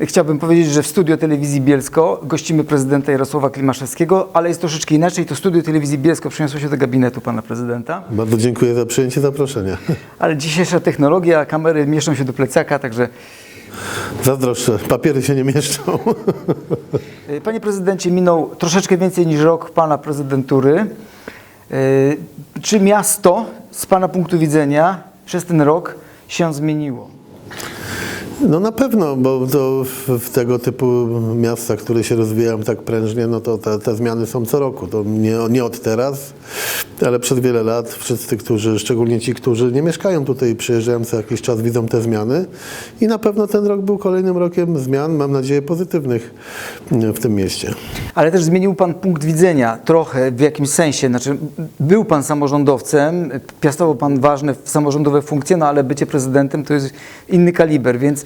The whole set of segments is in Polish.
Chciałbym powiedzieć, że w studio telewizji Bielsko gościmy prezydenta Jarosława Klimaszewskiego, ale jest troszeczkę inaczej. To studio telewizji Bielsko przeniosło się do gabinetu pana prezydenta. Bardzo dziękuję za przyjęcie zaproszenia. Ale dzisiejsza technologia, kamery mieszczą się do plecaka, także Zazdroszczę, papiery się nie mieszczą. y, panie prezydencie, minął troszeczkę więcej niż rok pana prezydentury. Y, Czy miasto z pana punktu widzenia przez ten rok się zmieniło? No na pewno, bo to w, tego typu miastach, które się rozwijają tak prężnie, no to te, te zmiany są co roku. To nie, nie od teraz, ale przez wiele lat wszyscy, którzy, szczególnie ci, którzy nie mieszkają tutaj przyjeżdżają co jakiś czas, widzą te zmiany. I na pewno ten rok był kolejnym rokiem zmian, mam nadzieję, pozytywnych w tym mieście. Ale też zmienił Pan punkt widzenia trochę w jakimś sensie. Znaczy, był Pan samorządowcem, piastował Pan ważne samorządowe funkcje, no ale bycie prezydentem to jest inny kaliber, więc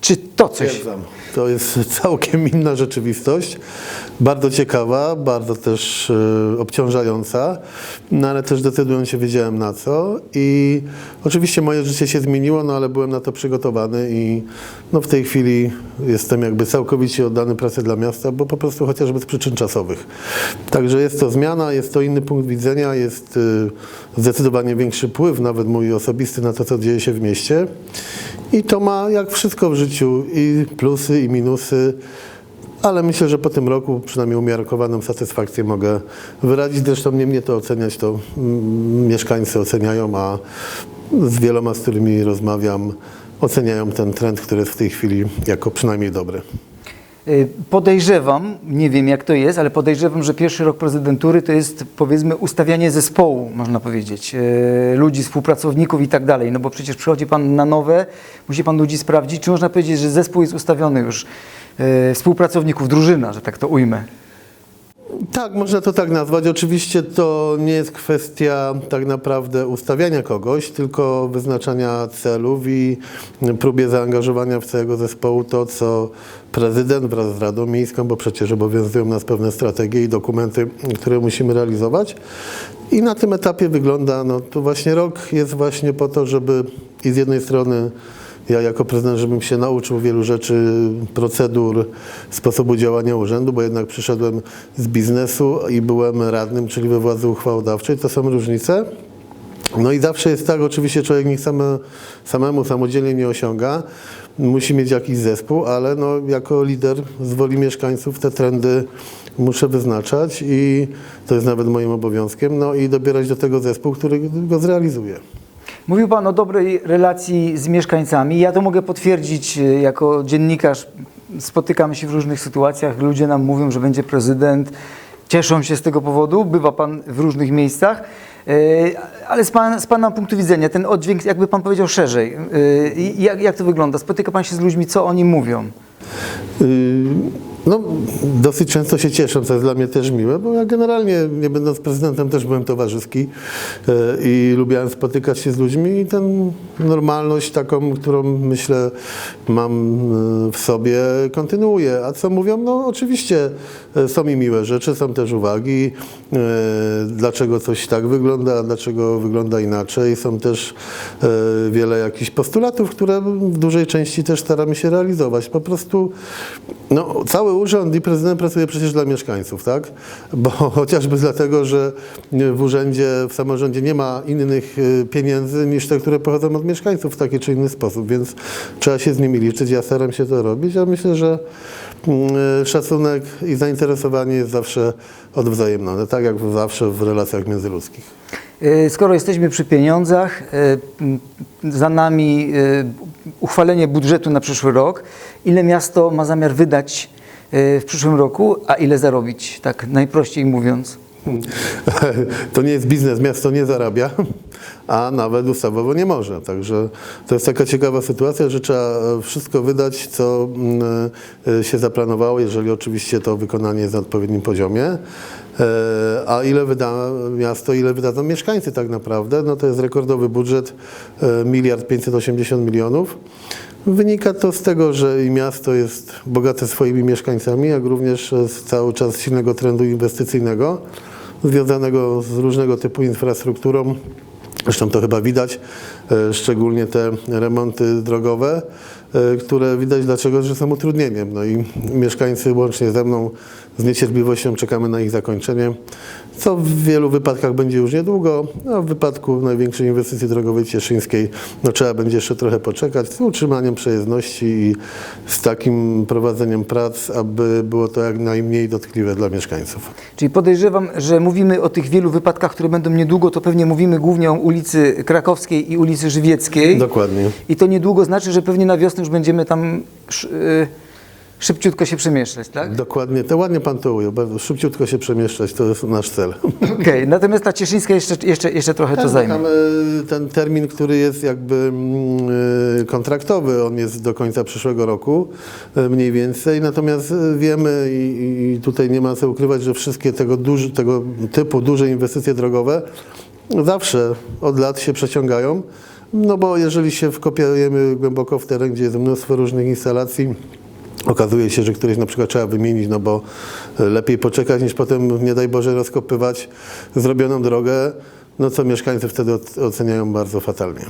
czy to coś... Potwierdzam. To jest całkiem inna rzeczywistość. Bardzo ciekawa, bardzo też e, obciążająca, no ale też decydując się wiedziałem na co. I oczywiście moje życie się zmieniło, no ale byłem na to przygotowany i no, w tej chwili jestem jakby całkowicie oddany pracy dla miasta, bo po prostu chociażby z przyczyn czasowych. Także jest to zmiana, jest to inny punkt widzenia, jest e, zdecydowanie większy wpływ, nawet mój osobisty, na to, co dzieje się w mieście. I to ma, jak wszystko w życiu, i plusy, i minusy, ale myślę, że po tym roku przynajmniej umiarkowaną satysfakcję mogę wyrazić. Zresztą nie mnie to oceniać, to mm, mieszkańcy oceniają, a z wieloma, z którymi rozmawiam, oceniają ten trend, który jest w tej chwili jako przynajmniej dobry. Y, Podejrzewam, nie wiem jak to jest, ale podejrzewam, że pierwszy rok prezydentury to jest powiedzmy ustawianie zespołu, można powiedzieć, y, ludzi, współpracowników i tak dalej, no bo przecież przychodzi Pan na nowe, musi Pan ludzi sprawdzić, czy można powiedzieć, że zespół jest ustawiony już, y, współpracowników, drużyna, że tak to ujmę. Tak, można to tak nazwać. Oczywiście to nie jest kwestia tak naprawdę ustawiania kogoś, tylko wyznaczania celów i próbie zaangażowania w całego zespołu to, co prezydent wraz z Radą Miejską, bo przecież obowiązują nas pewne strategie i dokumenty, które musimy realizować. I na tym etapie wygląda, no to właśnie rok jest właśnie po to, żeby i z jednej strony ja jako prezydent, żebym się nauczył wielu rzeczy, procedur, sposobu działania urzędu, bo jednak przyszedłem z biznesu i byłem radnym, czyli we władzy uchwałodawczej. To są różnice. No i zawsze jest tak, oczywiście człowiek niech same, samemu samodzielnie nie osiąga, musi mieć jakiś zespół, ale no, jako lider z woli mieszkańców te trendy muszę wyznaczać i to jest nawet moim obowiązkiem, no i dobierać do tego zespół, który go zrealizuje. Mówił Pan o dobrej relacji z mieszkańcami. Ja to mogę potwierdzić y, jako dziennikarz. Spotykamy się w różnych sytuacjach. Ludzie nam mówią, że będzie prezydent. Cieszą się z tego powodu. Bywa Pan w różnych miejscach. Y, Ale z, pan, z Pana punktu widzenia, ten oddźwięk, jakby Pan powiedział szerzej, y, i jak, jak to wygląda? Spotyka Pan się z ludźmi, co oni mówią? Yy, No, dosyć często się cieszę, co jest dla mnie też miłe, bo ja generalnie, nie będąc prezydentem, też byłem towarzyski yy, i lubiłem spotykać się z ludźmi i tę normalność taką, którą myślę mam yy, w sobie, kontynuuję. A co mówią? No oczywiście yy, są mi miłe rzeczy, są też uwagi, dlaczego coś tak wygląda, dlaczego wygląda inaczej. Są też wiele jakichś postulatów, które w dużej części też staramy się realizować. Po prostu no, cały urząd i prezydent pracuje przecież dla mieszkańców, tak? Bo chociażby dlatego, że w urzędzie, w samorządzie nie ma innych y, pieniędzy niż te, które pochodzą od mieszkańców w taki czy inny sposób, więc trzeba się z nimi liczyć. Ja staram się to robić, a myślę, że y, szacunek i zainteresowanie jest zawsze odwzajemnione, tak jak zawsze w relacjach międzyludzkich. Y, Skoro jesteśmy przy pieniądzach, za nami uchwalenie budżetu na przyszły rok. Ile miasto ma zamiar wydać w przyszłym roku, a ile zarobić, tak najprościej mówiąc? To nie jest biznes, miasto nie zarabia, a nawet ustawowo nie może. Także to jest taka ciekawa sytuacja, że trzeba wszystko wydać, co mm, e, się zaplanowało, jeżeli oczywiście to wykonanie jest na odpowiednim poziomie. E, A ile wyda miasto, ile wydadzą mieszkańcy tak naprawdę? No to jest rekordowy budżet, e, miliard 580 milionów. Wynika to z tego, że miasto jest bogate swoimi mieszkańcami, jak również z cały czas silnego trendu inwestycyjnego, związanego z różnego typu infrastrukturą. Zresztą to chyba widać, e, szczególnie te remonty drogowe. e, które widać dlaczego, że są utrudnieniem. No i mieszkańcy łącznie ze mną z niecierpliwością czekamy na ich zakończenie, co w wielu wypadkach będzie już niedługo, a w wypadku największej inwestycji drogowej cieszyńskiej no, trzeba będzie jeszcze trochę poczekać z utrzymaniem przejezdności i z takim prowadzeniem prac, aby było to jak najmniej dotkliwe dla mieszkańców. Czyli podejrzewam, że mówimy o tych wielu wypadkach, które będą niedługo, to pewnie mówimy głównie o ulicy Krakowskiej i ulicy Żywieckiej. Dokładnie. I to niedługo znaczy, że pewnie na wiosnę już będziemy tam sz, y, szybciutko się przemieszczać, tak? Dokładnie, to ładnie pan to ujął, szybciutko się przemieszczać, to jest nasz cel. Okej, natomiast ta Cieszyńska jeszcze, jeszcze, jeszcze trochę to zajmie. Tam, e, ten termin, który jest jakby mm, e, kontraktowy, on jest do końca przyszłego roku e, mniej więcej, natomiast wiemy i, i tutaj nie ma co ukrywać, że wszystkie tego, duży, tego typu duże inwestycje drogowe zawsze od lat się przeciągają, no bo jeżeli się wkopiujemy głęboko w teren, gdzie jest mnóstwo różnych instalacji, Okazuje się, że któreś na przykład trzeba wymienić, no bo e, lepiej poczekać niż potem, nie daj Boże, rozkopywać zrobioną drogę, no co mieszkańcy wtedy oc- oceniają bardzo fatalnie.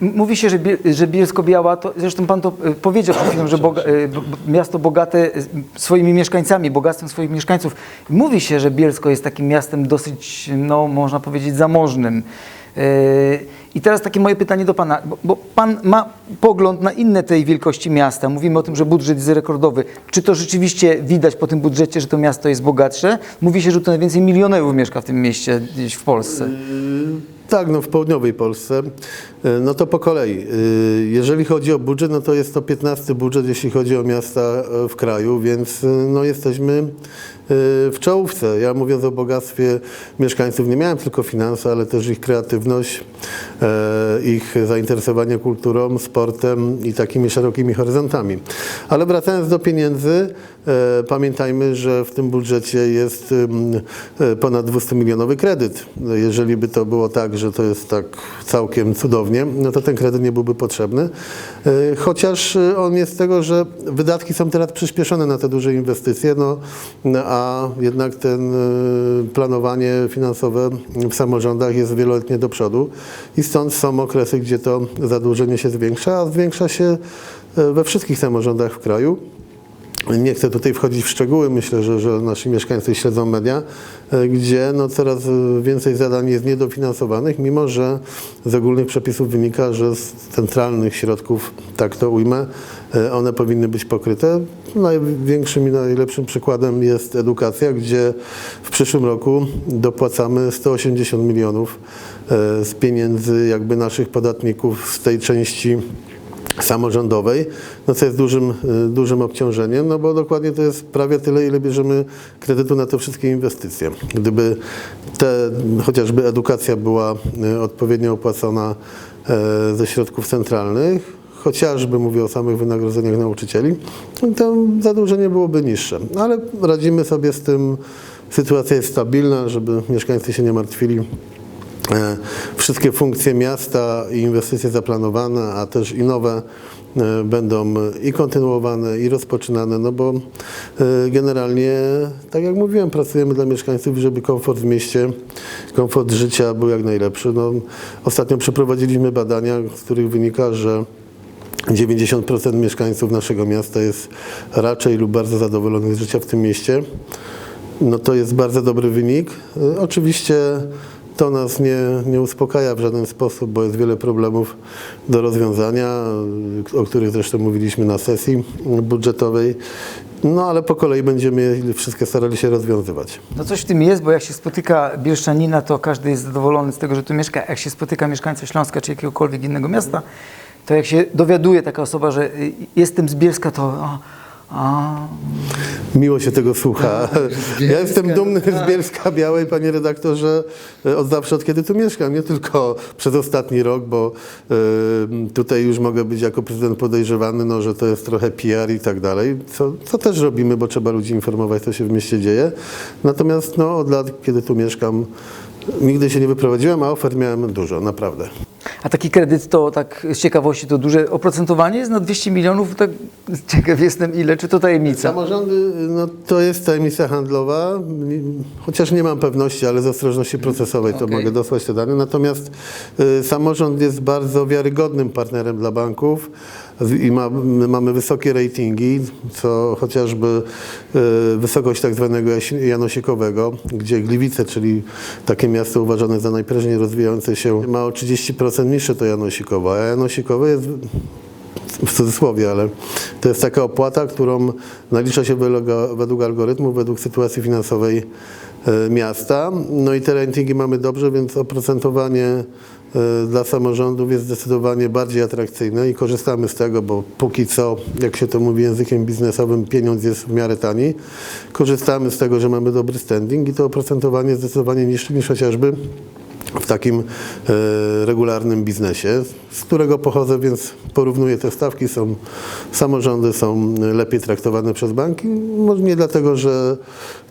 Mówi się, że, Bie- że Bielsko-Biała, to, zresztą pan to y, powiedział przed chwilą, że boga, b- miasto bogate swoimi mieszkańcami, bogactwem swoich mieszkańców. Mówi się, że Bielsko jest takim miastem dosyć, no można powiedzieć, zamożnym. Y, I teraz takie moje pytanie do pana, bo, pan ma pogląd na inne tej wielkości miasta. Mówimy o tym, że budżet jest rekordowy. Czy to rzeczywiście widać po tym budżecie, że to miasto jest bogatsze? Mówi się, że tu najwięcej milionerów mieszka w tym mieście gdzieś w Polsce. Tak, no w południowej Polsce. E, No to po kolei. Jeżeli chodzi o budżet, no to jest to 15 budżet, jeśli chodzi o miasta e, w kraju, więc e, no jesteśmy w czołówce. Ja mówiąc o bogactwie mieszkańców, nie miałem tylko finanse, ale też ich kreatywność, e, ich zainteresowanie kulturą, sportem i takimi szerokimi horyzontami. Ale wracając do pieniędzy, e, pamiętajmy, że w tym budżecie jest ponad 200 milionowy kredyt. No, Jeżeli by to było tak, że to jest tak całkiem cudownie, no to ten kredyt nie byłby potrzebny. Chociaż on jest z tego, że wydatki są teraz przyspieszone na te duże inwestycje, no, no, a jednak ten e, planowanie finansowe w samorządach jest wieloletnie do przodu i stąd są okresy, gdzie to zadłużenie się zwiększa, a zwiększa się e, we wszystkich samorządach w kraju. Nie chcę tutaj wchodzić w szczegóły, myślę, że, że nasi mieszkańcy śledzą media, e, gdzie no coraz e, więcej zadań jest niedofinansowanych, mimo że z ogólnych przepisów wynika, że z centralnych środków, tak to ujmę, e, one powinny być pokryte. Największym i najlepszym przykładem jest edukacja, gdzie w przyszłym roku dopłacamy 180 milionów z pieniędzy jakby naszych podatników z tej części samorządowej, no co jest dużym, y, dużym obciążeniem, no bo dokładnie to jest prawie tyle, ile bierzemy kredytu na te wszystkie inwestycje. Gdyby te, chociażby edukacja była y, odpowiednio opłacona e, ze środków centralnych, chociażby mówię o samych wynagrodzeniach nauczycieli, to zadłużenie byłoby niższe. Ale radzimy sobie z tym, sytuacja jest stabilna, żeby mieszkańcy się nie martwili. E, Wszystkie funkcje miasta i inwestycje zaplanowane, a też i nowe e, będą i kontynuowane, i rozpoczynane, no bo e, generalnie, tak jak mówiłem, pracujemy dla mieszkańców, żeby komfort w mieście, komfort życia był jak najlepszy. No, ostatnio przeprowadziliśmy badania, z których wynika, że 90% mieszkańców naszego miasta jest raczej lub bardzo zadowolonych z życia w tym mieście. No to jest bardzo dobry wynik. Oczywiście to nas nie, nie uspokaja w żaden sposób, bo jest wiele problemów do rozwiązania, o których zresztą mówiliśmy na sesji budżetowej. No ale po kolei będziemy wszystkie starali się rozwiązywać. No coś w tym jest, bo jak się spotyka Bielszczanina, to każdy jest zadowolony z tego, że tu mieszka. Jak się spotyka mieszkańca Śląska czy jakiegokolwiek innego miasta, to jak się dowiaduje taka osoba, że y, jestem z Bielska, to a, a, Miło się tego słucha. Ja jestem dumny z Bielska Białej, panie redaktorze, od zawsze, od kiedy tu mieszkam. Nie tylko przez ostatni rok, bo e, tutaj już mogę być jako prezydent podejrzewany, no, że to jest trochę PR i tak dalej, co, co też robimy, bo trzeba ludzi informować, co się w mieście dzieje. Natomiast no, od lat, kiedy tu mieszkam, nigdy się nie wyprowadziłem, a ofert miałem dużo, naprawdę. A taki kredyt to tak z ciekawości to duże oprocentowanie jest na 200 milionów, tak ciekaw jestem ile, czy to tajemnica? Samorządy, no to jest tajemnica handlowa, chociaż nie mam pewności, ale z ostrożności procesowej to Okej. mogę dosłać te dane. Natomiast y, samorząd jest bardzo wiarygodnym partnerem dla banków. I ma, my mamy wysokie ratingi, co chociażby e, wysokość tak zwanego Janosikowego, gdzie Gliwice, czyli takie miasto uważane za najprężniej rozwijające się, ma o 30% niższe to Janosikowo, a Janosikowe jest w cudzysłowie, ale to jest taka opłata, którą nalicza się według, według algorytmu, według sytuacji finansowej miasta. No i te ratingi mamy dobrze, więc oprocentowanie e, dla samorządów jest zdecydowanie bardziej atrakcyjne i korzystamy z tego, bo póki co, jak się to mówi językiem biznesowym, pieniądz jest w miarę tani. Korzystamy z tego, że mamy dobry standing i to oprocentowanie jest zdecydowanie niższe niż chociażby w takim e, regularnym biznesie, z którego pochodzę, więc porównuję te stawki. Są, samorządy są lepiej traktowane przez banki. Może nie dlatego, że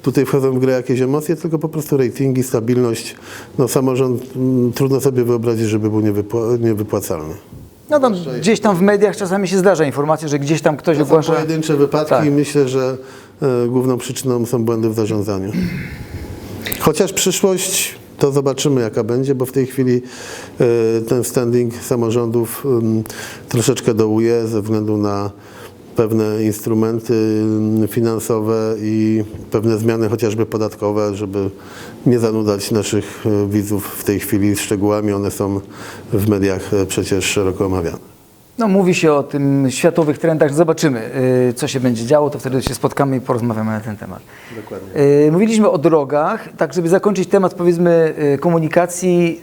tutaj wchodzą w grę jakieś emocje, tylko po prostu ratingi, stabilność. No, samorząd mm, trudno sobie wyobrazić, żeby był niewypła- niewypłacalny. No tam gdzieś tam w mediach czasami się zdarza informacja, że gdzieś tam ktoś To są ogłasza... pojedyncze wypadki Tak. i myślę, że e, główną przyczyną są błędy w zarządzaniu. Chociaż przyszłość to zobaczymy jaka będzie, bo w tej chwili e, ten standing samorządów em, troszeczkę dołuje ze względu na pewne instrumenty em, finansowe i pewne zmiany chociażby podatkowe, żeby nie zanudzać naszych e, widzów w tej chwili szczegółami. One są w mediach e, przecież szeroko omawiane. No mówi się o tym światowych trendach, zobaczymy y, co się będzie działo, to wtedy się spotkamy i porozmawiamy na ten temat. Dokładnie. Y, Mówiliśmy o drogach, tak żeby zakończyć temat powiedzmy y, komunikacji,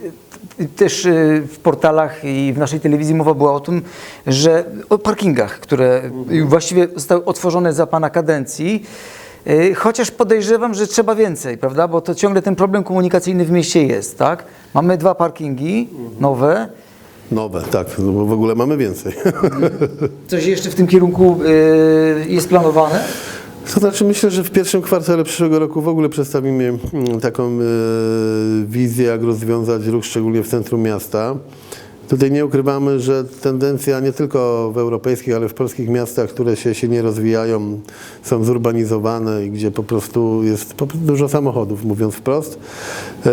y, też y, w portalach i w naszej telewizji mowa była o tym, że o parkingach, które y, właściwie zostały otworzone za Pana kadencji, y, chociaż podejrzewam, że trzeba więcej, prawda, bo to ciągle ten problem komunikacyjny w mieście jest, tak? Mamy dwa parkingi nowe, Nowe, tak, no bo w ogóle mamy więcej. Coś jeszcze w tym kierunku y, jest planowane? To znaczy myślę, że w pierwszym kwartale przyszłego roku w ogóle przedstawimy mm, taką e, wizję, jak rozwiązać ruch, szczególnie w centrum miasta. Tutaj nie ukrywamy, że tendencja nie tylko w europejskich, ale w polskich miastach, które się silnie rozwijają, są zurbanizowane i gdzie po prostu jest dużo samochodów, mówiąc wprost. E,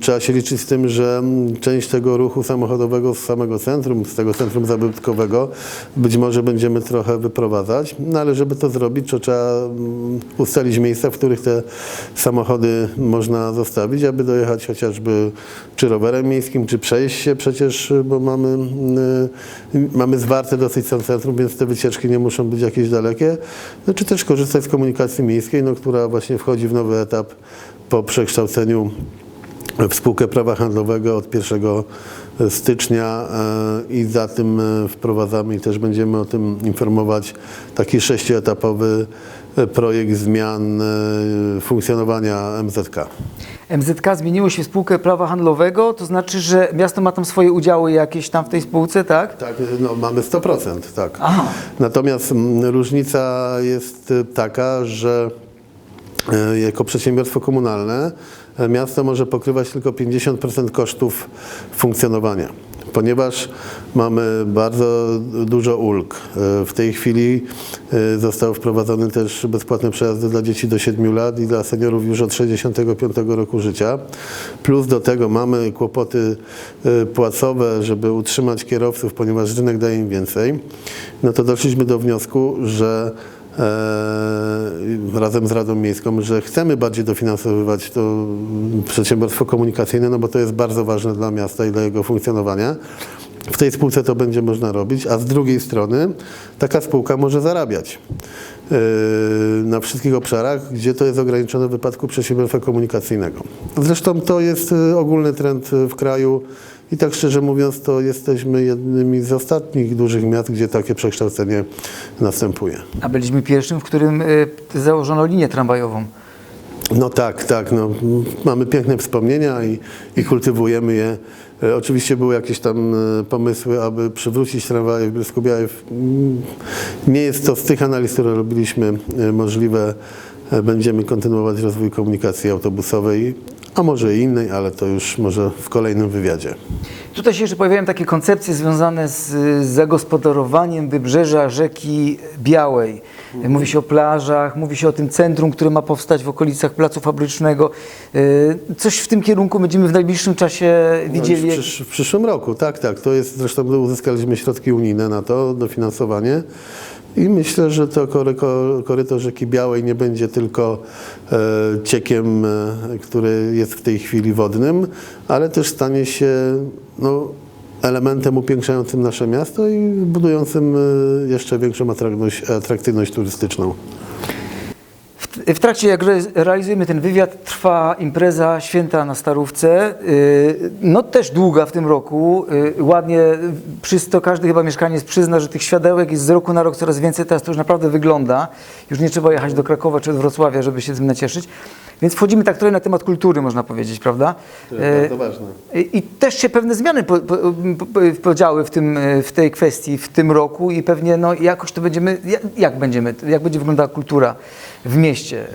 trzeba się liczyć z tym, że część tego ruchu samochodowego z samego centrum, z tego centrum zabytkowego, być może będziemy trochę wyprowadzać, no ale żeby to zrobić, to trzeba mm, ustalić miejsca, w których te samochody można zostawić, aby dojechać chociażby czy rowerem miejskim, czy przejść się przecież, bo mamy, y, mamy zwarte dosyć sam centrum, więc te wycieczki nie muszą być jakieś dalekie, no, czy też korzystać z komunikacji miejskiej, no, która właśnie wchodzi w nowy etap po przekształceniu w spółkę prawa handlowego od 1 stycznia e, i za tym e, wprowadzamy i też będziemy o tym informować taki sześcioetapowy e, projekt zmian funkcjonowania MZK. MZK zmieniło się w spółkę prawa handlowego, to znaczy, że miasto ma tam swoje udziały jakieś tam w tej spółce, tak? Tak, no mamy 100%, tak. Aha. Natomiast różnica jest taka, że jako przedsiębiorstwo komunalne miasto może pokrywać tylko 50% kosztów funkcjonowania, ponieważ mamy bardzo dużo ulg. E, W tej chwili e, zostały wprowadzone też bezpłatne przejazdy dla dzieci do 7 lat i dla seniorów już od 65 roku życia. Plus do tego mamy kłopoty e, płacowe, żeby utrzymać kierowców, ponieważ rynek daje im więcej. No to doszliśmy do wniosku, że e, razem z Radą Miejską, że chcemy bardziej dofinansowywać to przedsiębiorstwo komunikacyjne, no bo to jest bardzo ważne dla miasta i dla jego funkcjonowania. W tej spółce to będzie można robić, a z drugiej strony taka spółka może zarabiać e, na wszystkich obszarach, gdzie to jest ograniczone w wypadku przedsiębiorstwa komunikacyjnego. Zresztą to jest e, ogólny trend e, w kraju i tak szczerze mówiąc, to jesteśmy jednymi z ostatnich dużych miast, gdzie takie przekształcenie następuje. A byliśmy pierwszym, w którym y, założono linię tramwajową. No tak, tak. No, mamy piękne wspomnienia i, i kultywujemy je. E, oczywiście były jakieś tam e, pomysły, aby przywrócić tramwaje w Bielsku Białej. Mm, Nie jest to z tych analiz, które robiliśmy, e, możliwe. E, Będziemy kontynuować rozwój komunikacji autobusowej, a może i innej, ale to już może w kolejnym wywiadzie. Tutaj się jeszcze pojawiają takie koncepcje związane z, zagospodarowaniem wybrzeża rzeki Białej. Mówi się o plażach, mówi się o tym centrum, które ma powstać w okolicach placu fabrycznego. Y, Coś w tym kierunku będziemy w najbliższym czasie No widzieli. w, przysz, w przyszłym roku, tak, tak. To jest zresztą uzyskaliśmy środki unijne na to, dofinansowanie. I myślę, że to koryto rzeki Białej nie będzie tylko e, ciekiem, e, który jest w tej chwili wodnym, ale też stanie się no, elementem upiększającym nasze miasto i budującym e, jeszcze większą atrakcyjność turystyczną. W, trakcie, jak re, realizujemy ten wywiad, trwa impreza Święta na Starówce. Y, No też długa w tym roku. Y, Ładnie, wszyscy, to każdy chyba mieszkaniec przyzna, że tych światełek jest z roku na rok coraz więcej. Teraz to już naprawdę wygląda. Już nie trzeba jechać do Krakowa czy do Wrocławia, żeby się tym nacieszyć. Więc wchodzimy tak trochę na temat kultury, można powiedzieć, prawda? To jest bardzo ważne. i i też się pewne zmiany po, po, po, podziały w, tym, e, w tej kwestii w tym roku i pewnie no, jakoś to będziemy, jak, jak będziemy, jak będzie wyglądała kultura w mieście.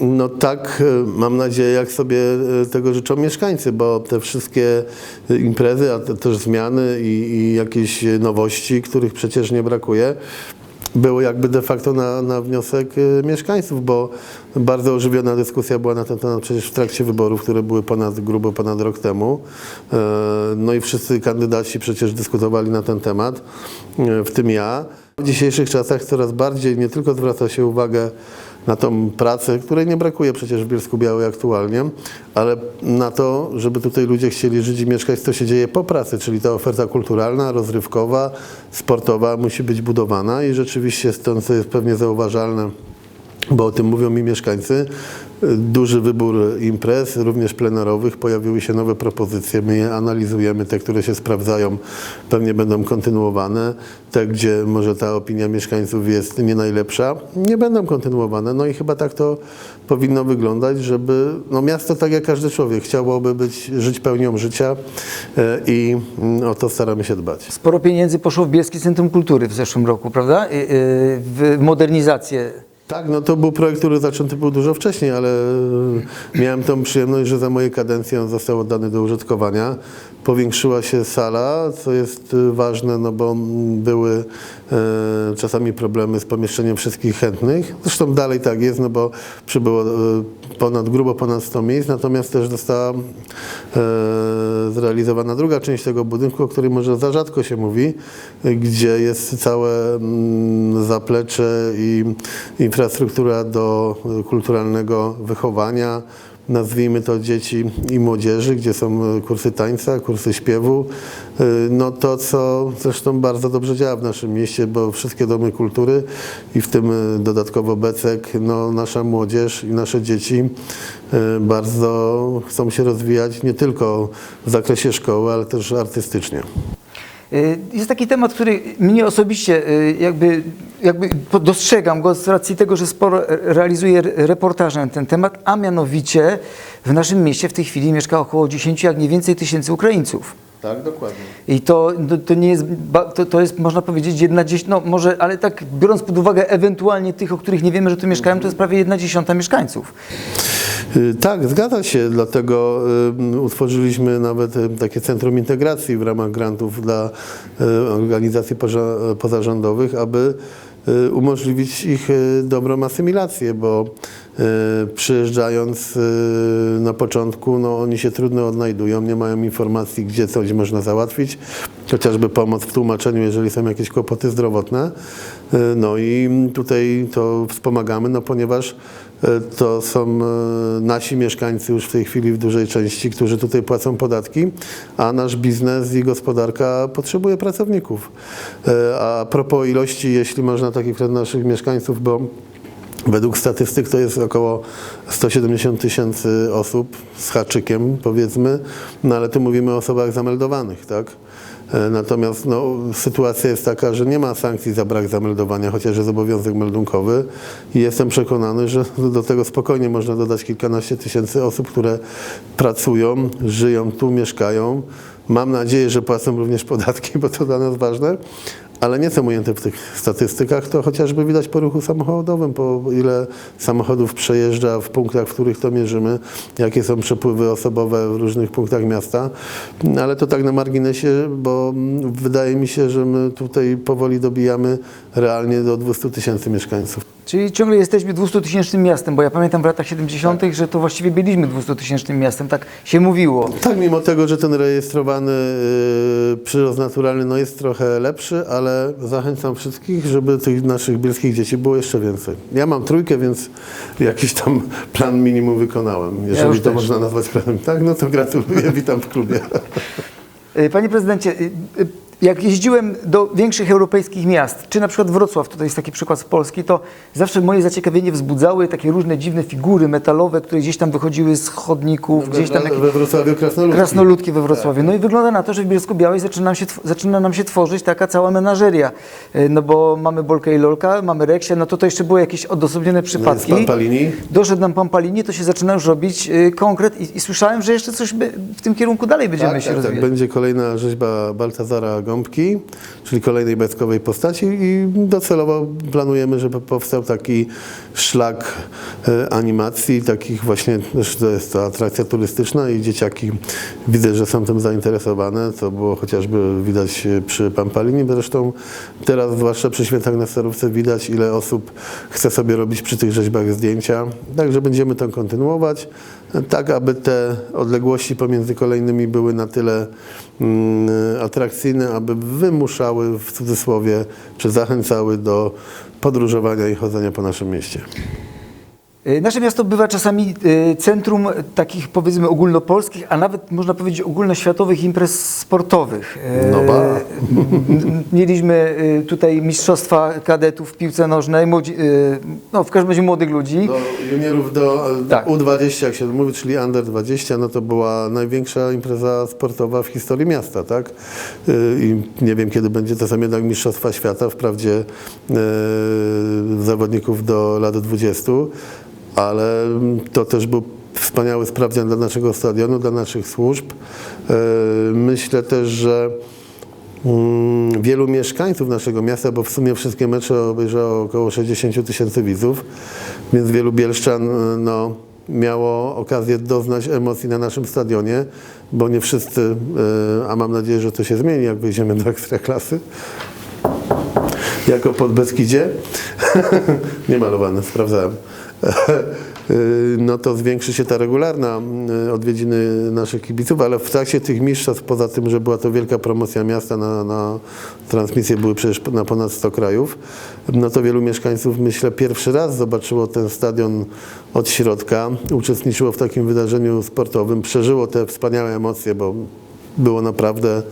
No tak, e, mam nadzieję, jak sobie e, tego życzą mieszkańcy, bo te wszystkie e, imprezy, a te też zmiany i, i jakieś nowości, których przecież nie brakuje, były jakby de facto na, na wniosek e, mieszkańców, bo bardzo ożywiona dyskusja była na ten temat przecież w trakcie wyborów, które były ponad, grubo ponad rok temu. E, No i wszyscy kandydaci przecież dyskutowali na ten temat, e, w tym ja. W dzisiejszych czasach coraz bardziej nie tylko zwraca się uwagę na tą pracę, której nie brakuje przecież w Bielsku Białej aktualnie, ale na to, żeby tutaj ludzie chcieli żyć i mieszkać, co się dzieje po pracy, czyli ta oferta kulturalna, rozrywkowa, sportowa musi być budowana i rzeczywiście stąd co jest pewnie zauważalne, bo o tym mówią mi mieszkańcy. Duży wybór imprez, również plenerowych, pojawiły się nowe propozycje. My je analizujemy, te, które się sprawdzają, pewnie będą kontynuowane. Te, gdzie może ta opinia mieszkańców jest nie najlepsza, nie będą kontynuowane. No i chyba tak to powinno wyglądać, żeby no miasto, tak jak każdy człowiek, chciałoby być, żyć pełnią życia e, i mm, o to staramy się dbać. Sporo pieniędzy poszło w Bielskie Centrum Kultury w zeszłym roku, prawda? Y, W modernizację. Tak, no to był projekt, który zaczęty był dużo wcześniej, ale e, miałem tą przyjemność, że za mojej kadencji on został oddany do użytkowania. Powiększyła się sala, co jest e, ważne, no bo były czasami problemy z pomieszczeniem wszystkich chętnych. Zresztą dalej tak jest, no bo przybyło e, ponad, grubo ponad 100 miejsc, natomiast też została e, zrealizowana druga część tego budynku, o której może za rzadko się mówi, e, gdzie jest całe mm, zaplecze i infrastruktura do e, kulturalnego wychowania, nazwijmy to dzieci i młodzieży, gdzie są e, kursy tańca, kursy śpiewu. E, No to, co zresztą bardzo dobrze działa w naszym mieście, bo wszystkie domy kultury i w tym e, dodatkowo Becek, no nasza młodzież i nasze dzieci bardzo chcą się rozwijać nie tylko w zakresie szkoły, ale też artystycznie. Y, Jest taki temat, który mnie osobiście y, jakby, jakby dostrzegam go z racji tego, że sporo realizuję re- reportaże na ten temat, a mianowicie w naszym mieście w tej chwili mieszka około 10, jak nie więcej tysięcy Ukraińców. Tak, dokładnie. I to, to, to nie jest, to, to jest, można powiedzieć, jedna dziesiąta, no może, ale tak biorąc pod uwagę ewentualnie tych, o których nie wiemy, że tu mieszkają, to jest prawie jedna dziesiąta mieszkańców. Y, Tak, zgadza się, dlatego y, utworzyliśmy nawet y, takie centrum integracji w ramach grantów dla organizacji pozarządowych, aby umożliwić ich dobrą asymilację, bo przyjeżdżając y, na początku, no oni się trudno odnajdują, nie mają informacji, gdzie coś można załatwić, chociażby pomoc w tłumaczeniu, jeżeli są jakieś kłopoty zdrowotne. Y, No i tutaj to wspomagamy, no ponieważ to są nasi mieszkańcy już w tej chwili w dużej części, którzy tutaj płacą podatki, a nasz biznes i gospodarka potrzebuje pracowników. A propos ilości, jeśli można takich naszych mieszkańców, bo Według statystyk to jest około 170 tysięcy osób z haczykiem, powiedzmy, no ale tu mówimy o osobach zameldowanych, tak? E, Natomiast no, sytuacja jest taka, że nie ma sankcji za brak zameldowania, chociaż jest obowiązek meldunkowy i jestem przekonany, że do tego spokojnie można dodać kilkanaście tysięcy osób, które pracują, żyją tu, mieszkają. Mam nadzieję, że płacą również podatki, bo to dla nas ważne, ale nie są ujęte w tych statystykach, to chociażby widać po ruchu samochodowym, po ile samochodów przejeżdża w punktach, w których to mierzymy, jakie są przepływy osobowe w różnych punktach miasta, ale to tak na marginesie, bo wydaje mi się, że my tutaj powoli dobijamy realnie do 200 tysięcy mieszkańców. Czyli ciągle jesteśmy 200-tysięcznym miastem, bo ja pamiętam w latach 70., że to właściwie byliśmy 200-tysięcznym miastem, tak się mówiło. Tak, mimo tego, że ten rejestrowany y, przyrost naturalny no jest trochę lepszy, ale zachęcam wszystkich, żeby tych naszych bielskich dzieci było jeszcze więcej. Ja mam trójkę, więc jakiś tam plan minimum wykonałem, jeżeli już to też. można nazwać planem. Tak, no to gratuluję, witam w klubie. Y, Panie prezydencie, y, jak jeździłem do większych europejskich miast, czy na przykład Wrocław, tutaj jest taki przykład z Polski, to zawsze moje zaciekawienie wzbudzały takie różne dziwne figury metalowe, które gdzieś tam wychodziły z chodników, gdzieś tam we, jakieś we Wrocławiu krasnoludki. krasnoludki we Wrocławiu. No i wygląda na to, że w Bielsku-Białej zaczyna, się, zaczyna nam się tworzyć taka cała menażeria. Y, No bo mamy Bolkę i Lolka, mamy Reksia, no to to jeszcze były jakieś odosobnione przypadki. pan Palini. Doszedł nam pan Palini, to się zaczyna już robić y, konkret i, i słyszałem, że jeszcze coś w tym kierunku dalej będziemy Tak, się tak, tak. rozwijać. Będzie kolejna rzeźba Baltazara Gąbki, czyli kolejnej bajkowej postaci i docelowo planujemy, żeby powstał taki szlak e, animacji, takich właśnie, to jest to atrakcja turystyczna i dzieciaki widzę, że są tym zainteresowane, co było chociażby widać e, przy Pampalinie, zresztą teraz zwłaszcza przy Świętach na Starówce widać, ile osób chce sobie robić przy tych rzeźbach zdjęcia, także będziemy to kontynuować, tak aby te odległości pomiędzy kolejnymi były na tyle mm, atrakcyjne, aby wymuszały w cudzysłowie, czy zachęcały do podróżowania i chodzenia po naszym mieście. Y, Nasze miasto bywa czasami y, centrum takich powiedzmy ogólnopolskich, a nawet można powiedzieć ogólnoświatowych imprez sportowych. Y, No ba. Mieliśmy tutaj mistrzostwa kadetów w piłce nożnej, młodzi, no w każdym razie młodych ludzi. Do juniorów do Tak. U20, jak się mówi, czyli Under 20, no to była największa impreza sportowa w historii miasta, tak? I nie wiem, kiedy będzie to są jednak Mistrzostwa Świata, wprawdzie zawodników do lat 20, ale to też był wspaniały sprawdzian dla naszego stadionu, dla naszych służb. Yy, Myślę też, że Mm, wielu mieszkańców naszego miasta, bo w sumie wszystkie mecze obejrzało około 60 tysięcy widzów, więc wielu bielszczan y, no, miało okazję doznać emocji na naszym stadionie, bo nie wszyscy, y, a mam nadzieję, że to się zmieni, jak wyjdziemy do ekstraklasy, jako pod Beskidzie, nie malowane, sprawdzałem, no to zwiększy się ta regularna y, odwiedziny naszych kibiców, ale w trakcie tych mistrzostw, poza tym, że była to wielka promocja miasta, na, na były przecież na ponad 100 krajów, no to wielu mieszkańców, myślę, pierwszy raz zobaczyło ten stadion od środka, uczestniczyło w takim wydarzeniu sportowym, przeżyło te wspaniałe emocje, bo było naprawdę,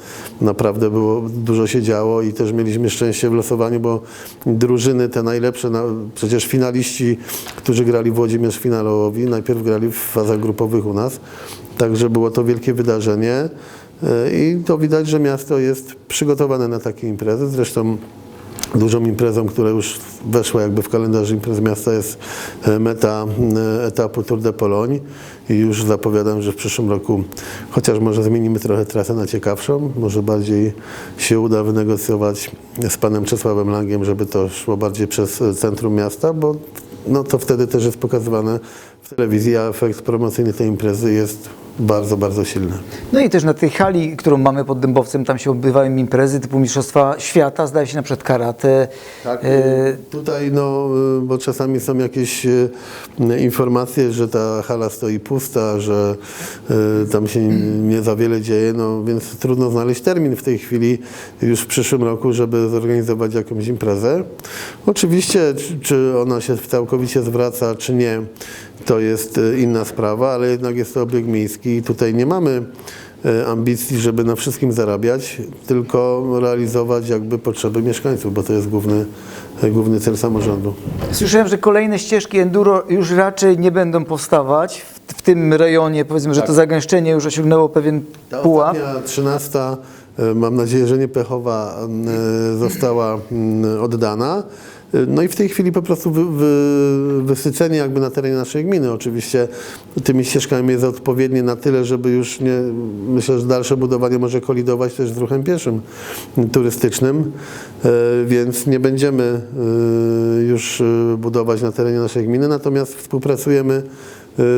naprawdę było, dużo się działo i też mieliśmy szczęście w losowaniu, bo drużyny te najlepsze, na, przecież finaliści, którzy grali w Włodzimierz finalowi, najpierw grali w fazach grupowych u nas, także było to wielkie wydarzenie e, i to widać, że miasto jest przygotowane na takie imprezy, zresztą Dużą imprezą, która już weszła jakby w kalendarz imprez miasta jest e, meta e, etapu Tour de Pologne i już zapowiadam, że w przyszłym roku chociaż może zmienimy trochę trasę na ciekawszą, może bardziej się uda wynegocjować z panem Czesławem Langiem, żeby to szło bardziej przez centrum miasta, bo no to wtedy też jest pokazywane w telewizji, a efekt promocyjny tej imprezy jest bardzo, bardzo silny. No i też na tej hali, którą mamy pod Dębowcem, tam się odbywają imprezy typu Mistrzostwa Świata, zdaje się na przykład karate. Tak, E, tutaj no, y, bo czasami są jakieś y, informacje, że ta hala stoi pusta, że tam się nie za wiele dzieje, no więc trudno znaleźć termin w tej chwili już w przyszłym roku, żeby zorganizować jakąś imprezę. Oczywiście, czy, ona się całkowicie zwraca, czy nie, to jest inna sprawa, ale jednak jest to obieg miejski i tutaj nie mamy e, ambicji, żeby na wszystkim zarabiać, tylko realizować jakby potrzeby mieszkańców, bo to jest główny, główny cel samorządu. Słyszałem, że kolejne ścieżki enduro już raczej nie będą powstawać w, tym rejonie, powiedzmy, że to zagęszczenie już osiągnęło pewien Ta pułap. ostatnia 13 E, Mam nadzieję, że nie pechowa e, została mm, oddana. No i w tej chwili po prostu wy, wy, wysycenie jakby na terenie naszej gminy. Oczywiście tymi ścieżkami jest odpowiednie na tyle, żeby już nie, myślę, że dalsze budowanie może kolidować też z ruchem pieszym turystycznym, e, więc nie będziemy e, już e, budować na terenie naszej gminy, natomiast współpracujemy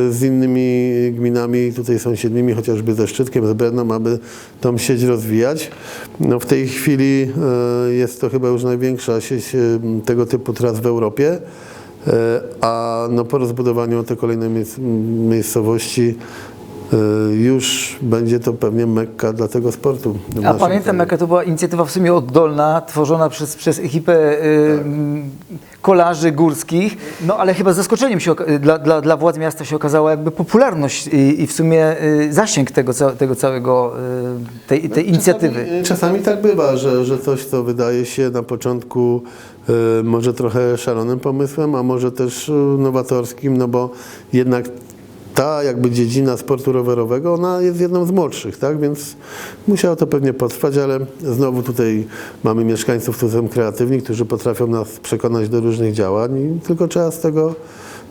z innymi gminami tutaj sąsiednimi, chociażby ze Szczytkiem, z Bredną, aby tą sieć rozwijać. No w tej chwili e, jest to chyba już największa sieć e, tego typu tras w Europie, a no po rozbudowaniu te kolejne miejsc, miejscowości już będzie to pewnie mekka dla tego sportu. A pamiętam, jaka to była inicjatywa w sumie oddolna, tworzona przez, przez ekipę y, m, kolarzy górskich. No ale chyba zaskoczeniem się, oka- dla, dla, dla władz miasta się okazała jakby popularność i, i w sumie y, zasięg tego, tego całego, y, tej, tej inicjatywy. Czasami, czasami tak bywa, że, że coś, co wydaje się na początku może trochę szalonym pomysłem, a może też nowatorskim, no bo jednak ta jakby dziedzina sportu rowerowego, ona jest jedną z młodszych, tak? Więc musiało to pewnie potrwać, ale znowu tutaj mamy mieszkańców, którzy są kreatywni, którzy potrafią nas przekonać do różnych działań i tylko trzeba z tego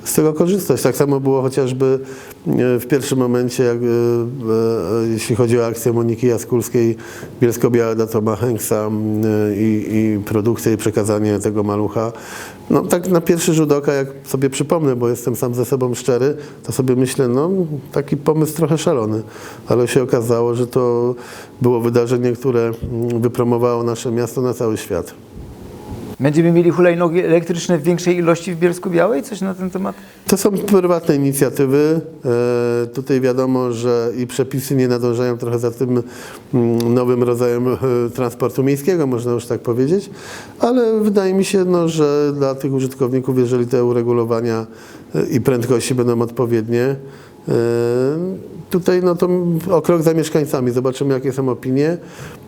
z tego korzystać. Tak samo było chociażby e, w pierwszym momencie, jak, e, e, jeśli chodzi o akcję Moniki Jaskulskiej, Bielsko-Biała Datoma Hengsa m, e, i, i produkcję i przekazanie tego malucha. No tak na pierwszy rzut oka, jak sobie przypomnę, bo jestem sam ze sobą szczery, to sobie myślę, no taki pomysł trochę szalony, ale się okazało, że to było wydarzenie, które mm, wypromowało nasze miasto na cały świat. Będziemy mieli hulajnogi elektryczne w większej ilości w Bielsku Białej? Coś na ten temat? To są prywatne inicjatywy. E, Tutaj wiadomo, że i przepisy nie nadążają trochę za tym mm, nowym rodzajem e, transportu miejskiego, można już tak powiedzieć, ale wydaje mi się, no, że dla tych użytkowników, jeżeli te uregulowania e, i prędkości będą odpowiednie, Tutaj no to o krok za mieszkańcami, zobaczymy jakie są opinie,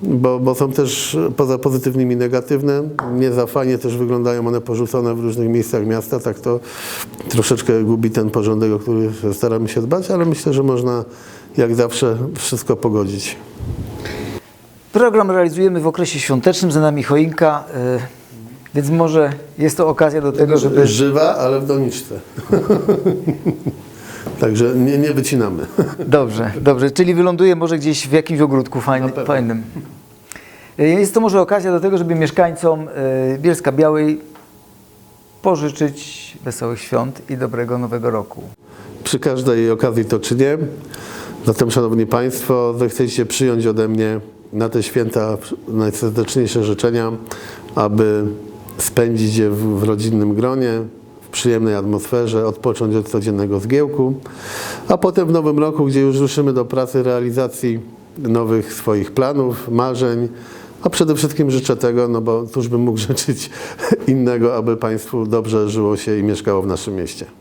bo, bo są też poza pozytywnymi negatywne, nie za fajnie też wyglądają one porzucone w różnych miejscach miasta, tak to troszeczkę gubi ten porządek, o który staramy się dbać, ale myślę, że można jak zawsze wszystko pogodzić. Program realizujemy w okresie świątecznym, za nami choinka, y, więc może jest to okazja do tego, żeby... Żywa, ale w doniczce. Także nie, nie wycinamy. Dobrze, dobrze, czyli wyląduje może gdzieś w jakimś ogródku fajny, fajnym. Y, Jest to może okazja do tego, żeby mieszkańcom y, Bielska Białej pożyczyć wesołych świąt i dobrego nowego roku. Przy każdej okazji to czynię. Zatem, Szanowni Państwo, zechcecie przyjąć ode mnie na te święta najserdeczniejsze życzenia, aby spędzić je w, rodzinnym gronie, przyjemnej atmosferze, odpocząć od codziennego zgiełku, a potem w nowym roku, gdzie już ruszymy do pracy, realizacji nowych swoich planów, marzeń, a przede wszystkim życzę tego, no bo cóż bym mógł życzyć innego, aby Państwu dobrze żyło się i mieszkało w naszym mieście.